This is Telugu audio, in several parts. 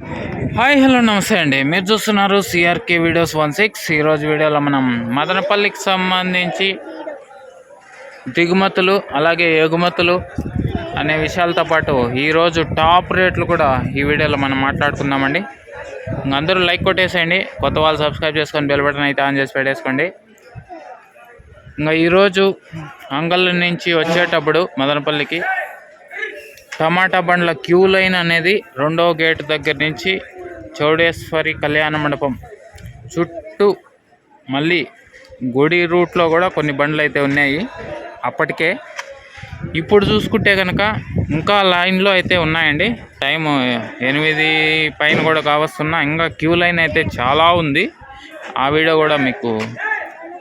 హాయ్ హలో నమస్తే అండి. మీరు చూస్తున్నారు సిఆర్కే వీడియోస్ వన్ సిక్స్. ఈరోజు వీడియోలో మనం మదనపల్లికి సంబంధించి దిగుమతులు అలాగే ఎగుమతులు అనే విషయాలతో పాటు ఈరోజు టాప్ రేట్లు కూడా ఈ వీడియోలో మనం మాట్లాడుకుందామండి. అందరూ లైక్ కొట్టేసేయండి. కొత్త వాళ్ళు సబ్స్క్రైబ్ చేసుకొని బెల్ బటన్ అయితే ఆన్ చేసి పెట్టేసుకోండి. ఇంకా ఈరోజు అంగళ్ళ నుంచి వచ్చేటప్పుడు మదనపల్లికి టమాటా బండ్ల క్యూ లైన్ అనేది రెండో గేట్ దగ్గర నుంచి చౌడేశ్వరి కళ్యాణ మండపం చుట్టూ మళ్ళీ గుడి రూట్లో కూడా కొన్ని బండ్లు అయితే ఉన్నాయి. అప్పటికే ఇప్పుడు చూసుకుంటే కనుక ఇంకా లైన్లో అయితే ఉన్నాయండి. టైం ఎనిమిది పైన కూడా కావస్తున్నా ఇంకా క్యూ లైన్ అయితే చాలా ఉంది. ఆ వీడియో కూడా మీకు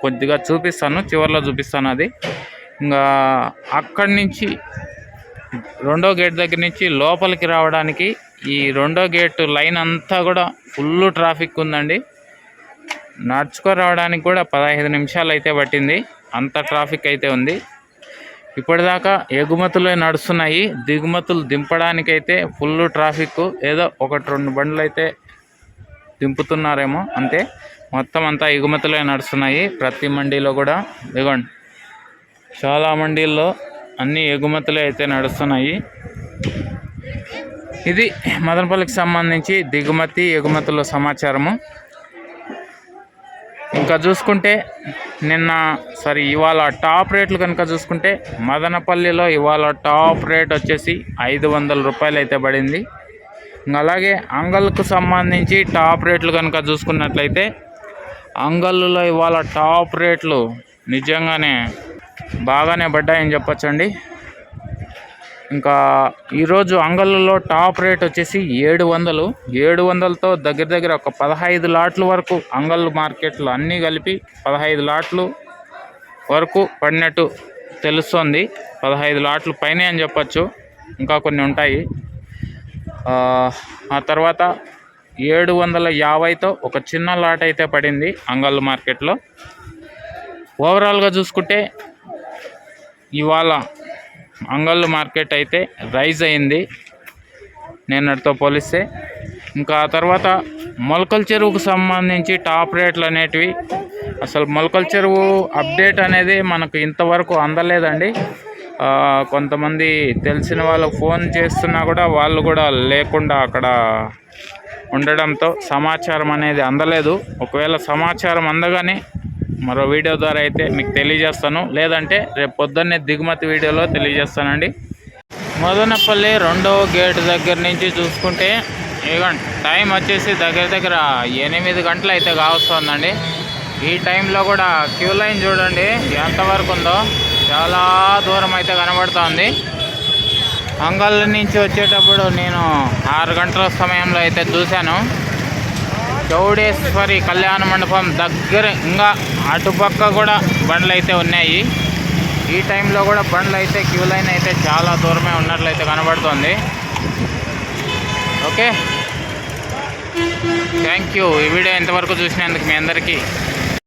కొద్దిగా చూపిస్తాను చివరిలో చూపిస్తాను అది. ఇంకా అక్కడి నుంచి రెండో గేట్ దగ్గర నుంచి లోపలికి రావడానికి ఈ రెండో గేట్ లైన్ అంతా కూడా ఫుల్ ట్రాఫిక్ ఉందండి. నడుచుకో రావడానికి కూడా పదహైదు నిమిషాలు అయితే పట్టింది. అంత ట్రాఫిక్ అయితే ఉంది. ఇప్పటిదాకా ఎగుమతులు నడుస్తున్నాయి. దిగుమతులు దింపడానికైతే ఫుల్ ట్రాఫిక్. ఏదో ఒకటి రెండు బండ్లు అయితే దింపుతున్నారేమో అంతే. మొత్తం అంతా ఎగుమతులే నడుస్తున్నాయి. ప్రతి మండీలో కూడా. ఇదిగోండి. చాలా మండీల్లో అన్ని ఎగుమతులే అయితే నడుస్తున్నాయి. ఇది మదనపల్లికి సంబంధించి దిగుమతి ఎగుమతుల సమాచారము. ఇంకా చూసుకుంటే నిన్న సరే ఇవాళ టాప్ రేట్లు కనుక చూసుకుంటే మదనపల్లిలో ఇవాళ టాప్ రేట్ వచ్చేసి ఐదు వందల రూపాయలు అయితే పడింది. ఇంకా అలాగే అంగల్కు సంబంధించి టాప్ రేట్లు కనుక చూసుకున్నట్లయితే అంగల్లో ఇవాళ టాప్ రేట్లు నిజంగానే బాగానే పడ్డాయని చెప్పొచ్చండి. ఇంకా ఈరోజు అంగళ్ళలో టాప్ రేట్ వచ్చేసి ఏడు వందలు. ఏడు వందలతో దగ్గర దగ్గర ఒక పదహైదు లాట్ల వరకు అంగళ్ళు మార్కెట్లో అన్నీ కలిపి పదహైదు లాట్లు వరకు పడినట్టు తెలుస్తుంది. పదహైదు లాట్లు పైనే అని చెప్పొచ్చు. ఇంకా కొన్ని ఉంటాయి. ఆ, ఆ తర్వాత ఏడు వందల యాభైతో ఒక చిన్న లాట్ అయితే పడింది అంగళ్ళు మార్కెట్లో. ఓవరాల్గా చూసుకుంటే ఇవాళ అంగళ్ళు మార్కెట్ అయితే రైజ్ అయింది. నిన్నటితో పోలిస్తే ఇంకా ఆ తర్వాత మొలకల చెరువుకు సంబంధించి టాప్ రేట్లు అనేటివి అసలు మొలకల చెరువు అప్డేట్ అనేది మనకు ఇంతవరకు అందలేదండి. కొంతమంది తెలిసిన వాళ్ళకు ఫోన్ చేస్తున్నా కూడా వాళ్ళు కూడా లేకుండా అక్కడ ఉండడంతో సమాచారం అనేది అందలేదు. ఒకవేళ సమాచారం అందగానే మరో వీడియో ద్వారా అయితే మీకు తెలియజేస్తాను. లేదంటే రేపు పొద్దున్నే దిగుమతి వీడియోలో తెలియజేస్తానండి. మదనపల్లి రెండవ గేట్ దగ్గర నుంచి చూసుకుంటే ఇవ్వండి టైం వచ్చేసి దగ్గర దగ్గర ఎనిమిది గంటలు అయితే కావస్తుందండి. ఈ టైంలో కూడా క్యూ లైన్ చూడండి ఎంతవరకు ఉందో చాలా దూరం అయితే కనబడుతోంది. అంగళ్ళ నుంచి వచ్చేటప్పుడు నేను ఆరు గంటల సమయంలో అయితే చూశాను. చౌడేశ్వరి కళ్యాణ మండపం దగ్గర ఇంకా అటుపక్క కూడా బండ్లు అయితే ఉన్నాయి. ఈ టైంలో కూడా బండ్లు అయితే క్యూ లైన్ అయితే చాలా దూరమే ఉన్నట్లయితే కనబడుతుంది. ఓకే. Thank you. ఈ వీడియో ఎంతవరకు చూసినందుకు మీ అందరికీ